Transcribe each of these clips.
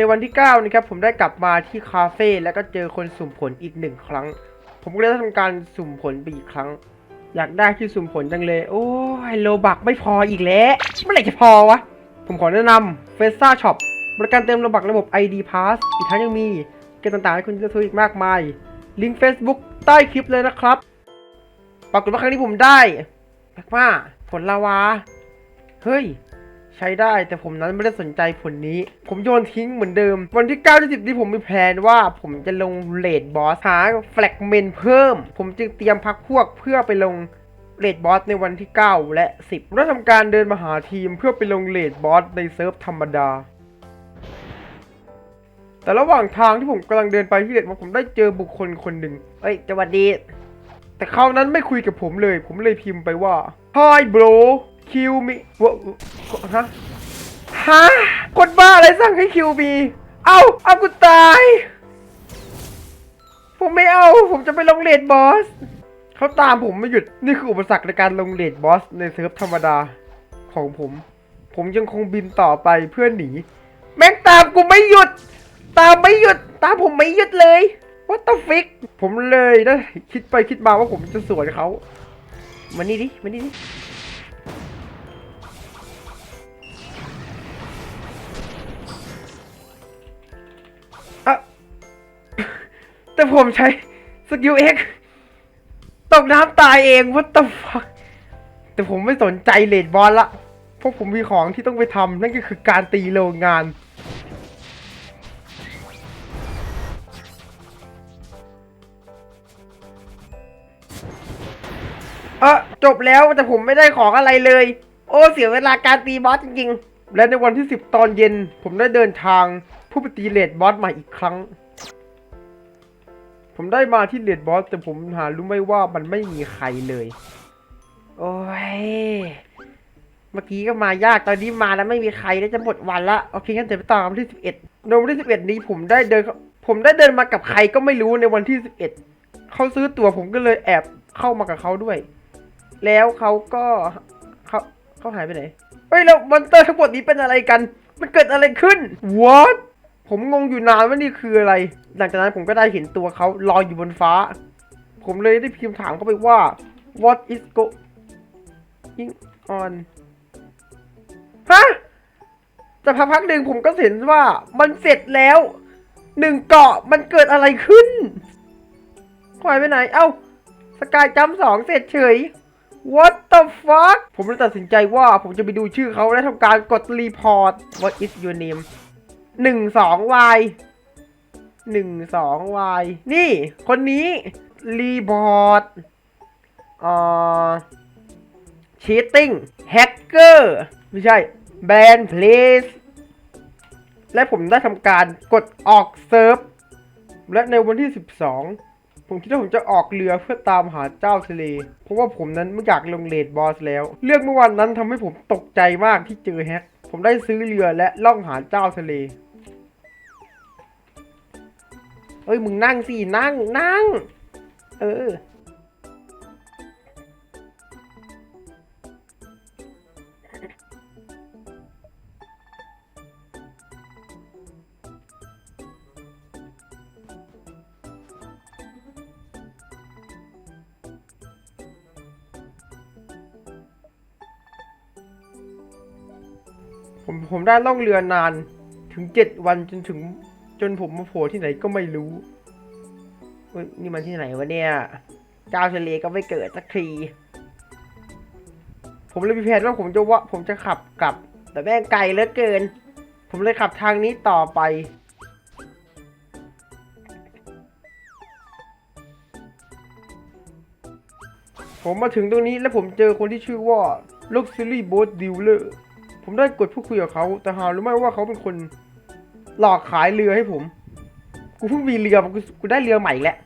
ในวันที่ 9 นะครับผมได้กลับมาที่คาเฟ่แล้วก็เจอคนสุ่มผลอีกหนึ่งครั้ง ผมก็เลยได้ทำการสุ่มผลไปอีกครั้ง อยากได้ที่สุ่มผลจังเลย โอ้ยโลบักไม่พออีกแล้วเมื่อไหร่จะพอวะ ผมขอแนะนำเฟซ่าช็อปบริการเติมโลบักระบบ ID Pass อีกทั้งยังมีเกมต่างๆให้คุณเลือกซื้ออีกมากมาย ลิงก์ Facebook ใต้คลิปเลยนะครับ ปรากฏว่าครั้งนี้ผมได้แบกมาผลลาวา เฮ้ย ใช้ได้แต่ผมนั้นไม่ได้สนใจผลนี้ ผมโยนทิ้งเหมือนเดิม วันที่9ที่10ที่ผมมีแผนว่าผมจะลงเลดบอสหาแฟลกเมนเพิ่ม ผมจึงเตรียมพักพวกเพื่อไปลงเลดบอสในวันที่ 9 และ 10ได้ทำการเดินมาหาทีมเพื่อไปลงเลดบอสในเซิร์ฟธรรมดา แต่ระหว่างทางที่ผมกำลังเดินไปที่เลดบอสผมได้เจอบุคคลคนหนึ่งเอ้ยสวัสดี แต่เขานั้นไม่คุยกับผมเลย ผมเลยพิมพ์ไปว่า Hi bro kill me วะฮะฮะคนบ้าอะไรสั่งให้คิวบีเอาเอากูตาย ผมไม่เอา ผมจะไปลงเลดบอส เขาตามผมไม่หยุด นี่คืออุปสรรคในการลงเลดบอสในเซิร์ฟธรรมดาของผม ผมยังคงบินต่อไปเพื่อหนี แม่งตามกูไม่หยุด ตามไม่หยุด ตามผมไม่หยุดเลย What the f i ผมเลยนะคิดไปคิดมาว่าผมจะสวนเขามานี่ดิมานี่ดิ แต่ผมใช้สกิลเอ็กตกน้ำตายเอง what the fuck แต่ผมไม่สนใจเลดบอลละเพราะผมมีของที่ต้องไปทำนั่นก็คือการตีโรงงาน เออจบแล้วแต่ผมไม่ได้ของอะไรเลย โอ้เสียเวลาการตีบอสจริงๆ และในวันที่ 10 ตอนเย็น ผมได้เดินทางผู้ไปตีเลดบอสใหม่อีกครั้ง ผมได้มาที่เลดบอสแต่ผมหารู้ไม่ว่ามันไม่มีใครเลย โอ้ย เมื่อกี้ก็มายากตอนนี้มาแล้วไม่มีใครแล้วจะหมดวันละโอเคงั้นเดี๋ยวไปต่อกันวันที่11ในวันที่11นี้ผมได้เดิน ผมได้เดินมากับใครก็ไม่รู้ในวันที่11เขาซื้อตั๋วผมก็เลยแอบเข้ามากับเขาด้วย แล้วเขาก็เขาเขาหายไปไหนเฮ้ยแล้วมอนเตอร์ทั้งหมดนี้เป็นอะไรกัน มันเกิดอะไรขึ้น what ผมงงอยู่นานว่านี่คืออะไร หลังจากนั้นผมก็ได้เห็นตัวเขาลอยอยู่บนฟ้า ผมเลยได้พิมพ์ถามเขาไปว่า what is going on ฮะแต่พักพักหนึ่งผมก็เห็นว่ามันเสร็จแล้วหนึ่งเกาะมันเกิดอะไรขึ้นหายไปไหน เอ้า สกายจัมสองเสร็จเฉย What the fuck ผมเลยตัดสินใจว่าผมจะไปดูชื่อเขาและทำการกดรีพอร์ต What is your name หนึ่งสอง Y หนึ่งสอง Y นี่คนนี้รีพอร์ตอ่า cheating hacker ไม่ใช่ ban place และผมได้ทำการกดออกเซิร์ฟ และในวันที่ 12 ผมคิดว่าผมจะออกเรือเพื่อตามหาเจ้าทะเล เพราะว่าผมนั้นไม่อยากลงเลดบอสแล้ว เรื่องเมื่อวันนั้นทำให้ผมตกใจมากที่เจอแฮก ผมได้ซื้อเรือและล่องหาเจ้าทะเล เอ้ยมึงนั่งสินั่งนั่ง เออ ผมผมได้ล่องเรือนานถึงเจ็ดวันจนถึง จนผมมาโผล่ที่ไหนก็ไม่รู้เฮ้ยนี่มันที่ไหนวะเนี่ยเจ้าทะเลก็ไม่เกิดสักทีผมเลยมีแผนว่าผมจะว่าผมจะขับกลับ แต่แม่งไกลเหลือเกิน ผมเลยขับทางนี้ต่อไป ผมมาถึงตรงนี้แล้วผมเจอคนที่ชื่อว่า Luxury Boat Dealer ผมได้กดพูดคุยกับเขา แต่หารู้ไหมว่าเขาเป็นคน หลอกขายเรือให้ผม กูเพิ่งมีเรือกูกูได้เรือใหม่แล้ว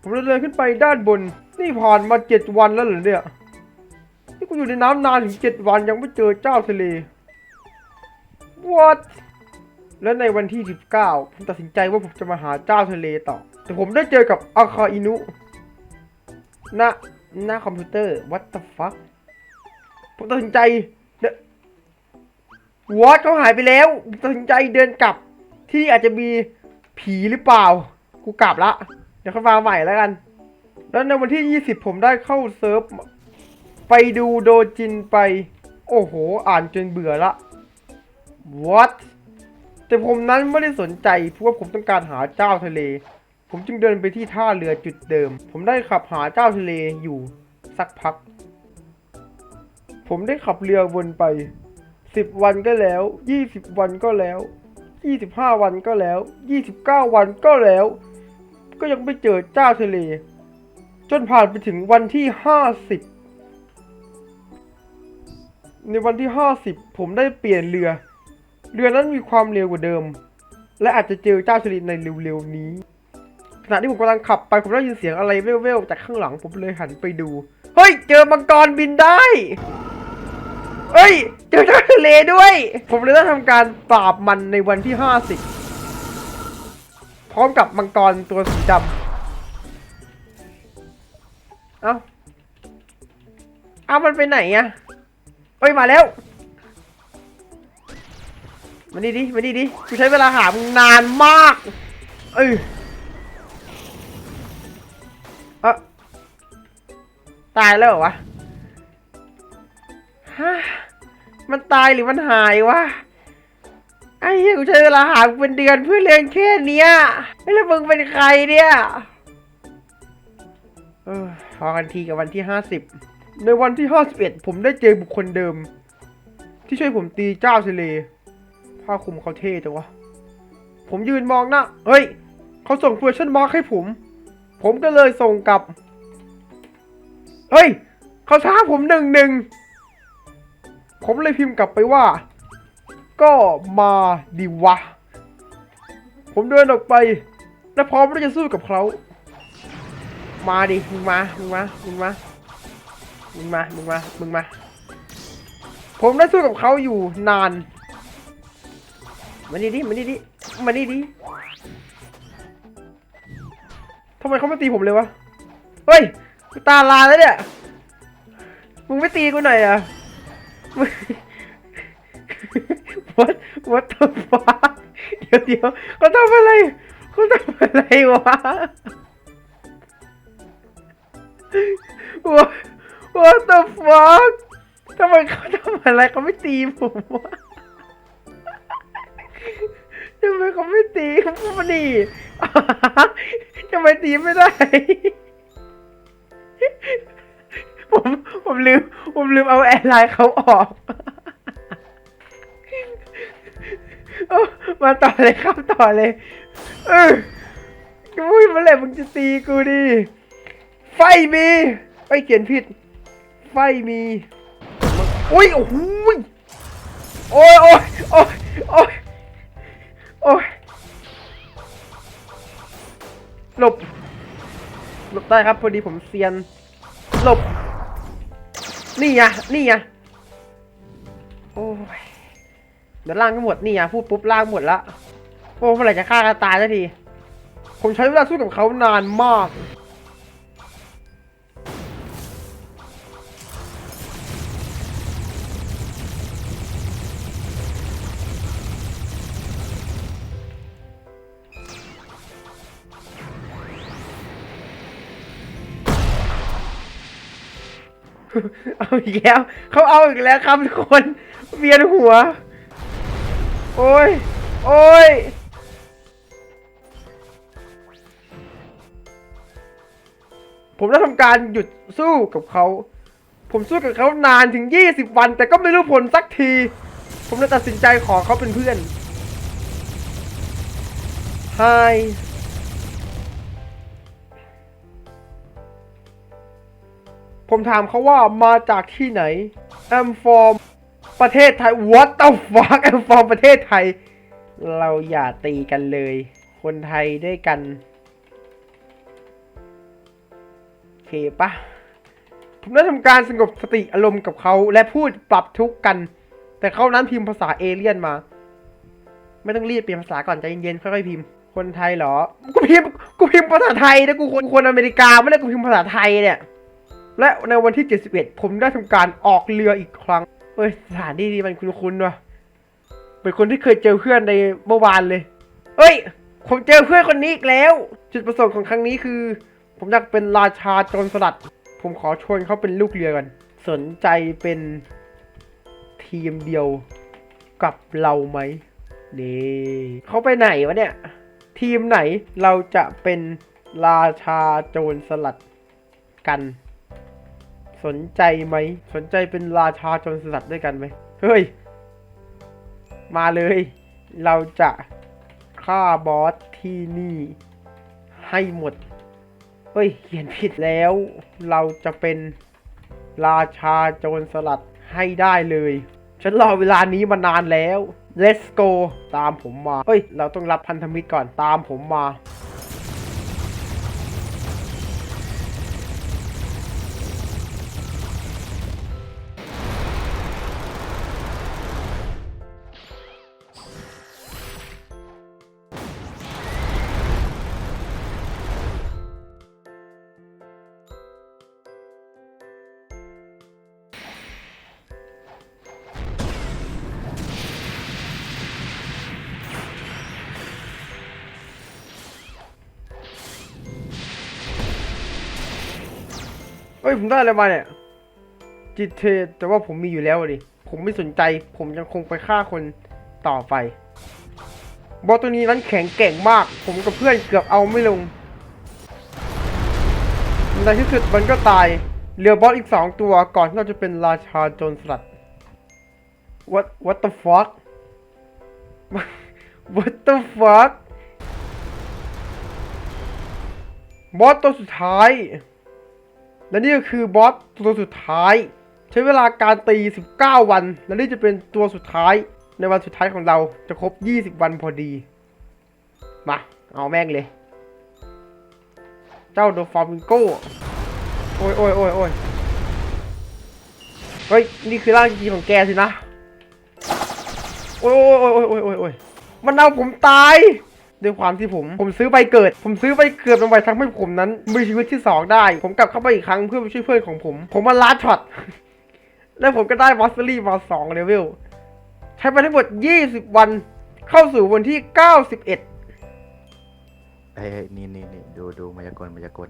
ผมเลยเดินขึ้นไปด้านบน นี่ผ่านมาเจ็ดวันแล้วเหรอเนี่ย นี่กูอยู่ในน้ำนานถึงเจ็ดวันยังไม่เจอเจ้าทะเล what และในวันที่ 19 ผมตัดสินใจว่าผมจะมาหาเจ้าทะเลต่อ แต่ผมได้เจอกับอาคาอินุหน้าหน้าคอมพิวเตอร์ what the fuck ผมตัดสินใจ วอตเขาหายไปแล้วตัดสินใจเดินกลับ ที่นี่อาจจะมีผีหรือเปล่า กูกลับละ เดี๋ยวเขามาใหม่แล้วกัน แล้วในวันที่ 20 ผมได้เข้าเซิร์ฟ ไปดูโดจินไป โอ้โห อ่านจนเบื่อละ what แต่ผมนั้นไม่ได้สนใจเพราะว่าผมต้องการหาเจ้าทะเล ผมจึงเดินไปที่ท่าเรือจุดเดิม ผมได้ขับหาเจ้าทะเลอยู่สักพัก ผมได้ขับเรือวนไป สิบวันก็แล้วยี่สิบวันก็แล้วยี่สิบห้าวันก็แล้วยี่สิบเก้าวันก็แล้ว ก็ยังไม่เจอเจ้าทะเล จนผ่านไปถึงวันที่ห้าสิบในวันที่ห้าสิบผมได้เปลี่ยนเรือ เรือนั้นมีความเร็วกว่าเดิม และอาจจะเจอเจ้าชลินในเร็วๆนี้ขณะที่ผมกำลังขับไปผมได้ยินเสียงอะไรเว่วๆจากข้างหลังผมเลยหันไปดู เฮ้ย เจอมังกรบินได้ เฮ้ย เจอเจ้าทะเลด้วย ผมเลยได้ทำการปราบมันในวันที่ห้าสิบพร้อมกับมังกรตัวสีดำ เอ้า เอามันไปไหนอะเฮ้ย มาแล้ว มานี่ดิมานี่ดิกูใช้เวลาหามนานมาก เอ้ยอะตายแล้วเหรอวะฮะ มันตายหรือมันหายวะไอ้เหี้ยกูใช้เวลาหาเป็นเดือนเพื่อเรื่องแค่เนี้ยแล้วมึงเป็นใครเนี่ยออพอกันทีกับวันที่ห้าสิบในวันที่ห้าสิบเอ็ดผมได้เจอบุคคลเดิม ที่ช่วยผมตีเจ้าทะเลผ้าคลุมเขาเท่จังวะ ผมยืนมองหน้าเฮ้ย เขาส่ง question mark ให้ผม ผมก็เลยส่งกลับ เฮ้ย เขาท้าผมหนึ่งหนึ่ง ผมเลยพิมพ์กลับไปว่า ก็มาดีวะ ผมเดินออกไป และพร้อมที่จะสู้กับเขา มาดิ มึงมา มึงมา มึงมา มึงมา มึงมา มึงมา ผมได้สู้กับเขาอยู่นาน มานี่ดิ มานี่ดิ มานี่ดิทำไมเขาไม่ตีผมเลยวะ เฮ้ย กูตาลายแล้วเนี่ย มึงไม่ตีกูหน่อยอะ what what the fuck เดี๋ยวเดี๋ยวเขาทำอะไรเขาทำอะไรวะ what what the fuck ทำไมเขาทำอะไรเขาไม่ตีผมวะทำไมเขาไม่ตีเขาพูดมดิทำไมตีไม่ได้ ผมลืม ผมลืมเอาแอร์ไลน์เขาออกอมาต่อเลยครับต่อเลย เอออุ้ยเมื่อไหร่มึงจะตีกูดิ ไฟมีไอเขียนผิด ไฟมี อุ้ย โอ้โหโอ้ยโอ้ยโอ้ยโอ้ยโอ้ยหลบ หลบได้ครับ พอดีผมเซียน หลบ นี่ไงนี่ไงโอ้ยเดี๋ยวล่างก็หมดนี่ไงพูดปุ๊บล่างหมดละโอ้เมื่อไหร่จะฆ่ากันตายสักที ผมใช้เวลาสู้กับเขานานมาก เอาอีกแล้ว เขาเอาอีกแล้วครับทุกคนเวียนหัว โอ้ย โอ้ย ผมได้ทำการหยุดสู้กับเขา ผมสู้กับเขานานถึง 20 วัน แต่ก็ไม่รู้ผลสักที ผมเลยตัดสินใจขอเขาเป็นเพื่อน Hi ผมถามเขาว่ามาจากที่ไหน I'm from ประเทศไทย What the fuck I'm from ประเทศไทย เราอย่าตีกันเลย คนไทยด้วยกันโอเคปะผมได้ทำการสงบสติอารมณ์กับเขาและพูดปรับทุกข์กัน แต่เขานั้นพิมพ์ภาษาเอเลี่ยนมา ไม่ต้องรีบเปลี่ยนภาษาก่อนใจเย็นๆค่อยๆพิมพ์ คนไทยเหรอ กูพิมพ์กูพิมพ์ภาษาไทยนะกูคนคนอเมริกาไม่ได้กูพิมพ์ภาษาไทยเนี่ย และในวันที่ 71 ผมได้ทำการออกเรืออีกครั้งเอ้ยสถานที่นี้มันคุ้นๆว่ะเป็นคนที่เคยเจอเพื่อนในเมื่อวานเลยเฮ้ย ผมเจอเพื่อนคนนี้อีกแล้ว จุดประสงค์ของครั้งนี้คือ ผมอยากเป็นราชาโจรสลัด ผมขอชวนเขาเป็นลูกเรือกัน สนใจเป็นทีมเดียวกับเราไหมนี่เขาไปไหนวะเนี่ย ทีมไหนเราจะเป็นราชาโจรสลัดกัน สนใจไหม สนใจเป็นราชาโจรสลัดด้วยกันไหม เฮ้ย มาเลย เราจะฆ่าบอสที่นี่ ให้หมด เฮ้ย เขียนผิดแล้ว เราจะเป็นราชาโจรสลัดให้ได้เลย ฉันรอเวลานี้มานานแล้ว let's go ตามผมมา เฮ้ย เราต้องรับพันธมิตรก่อน ตามผมมา เฮ้ยผมได้อะไรมาเนี่ยจิตเทแต่ว่าผมมีอยู่แล้วดิผมไม่สนใจผมยังคงไปฆ่าคนต่อไปบอสตัวนี้นั้นแข็งแกร่งมาก ผมกับเพื่อนเกือบเอาไม่ลงในที่สุดมันก็ตายเหลือบอสอีกสองตัวก่อนที่เราจะเป็นราชาโจรสลัด what what the fuck what the fuck บอสตัวสุดท้าย และนี่ก็คือบอสตัวสุดท้าย ใช้เวลาการตี 19 วัน และนี่จะเป็นตัวสุดท้ายในวันสุดท้ายของเราจะครบ 20 วันพอดี มา เอาแม่งเลย เจ้าโดฟามิงโก้ โอ้ยโอ้ยโอ้ยโอ้ยเฮ้ย นี่คือร่างจริงของแกสินะ โอ้ยโอ้ยโอ้ยโอ้ยโอ้ยโอ้ยมันเอาผมตาย ด้วยความที่ผมผมซื้อใบเกิด ผมซื้อใบเกิดลงไปทำให้ผมนั้นมีชีวิตที่สองได้ ผมกลับเข้าไปอีกครั้งเพื่อไปช่วยเพื่อนของผม ผมมาลาดช็อตแล้วผมก็ได้มอสเตอรี่มาสองเลเวลใช้ไปทั้งหมด 20 วันเข้าสู่วันที่ 91เอ้ยเอ้ยนี่นี่นี่ดูดูมายากลมายากล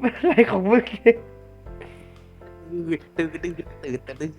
มันอะไรของมึงเนี่ย ตื่นตื่นตื่นตื่นตื่น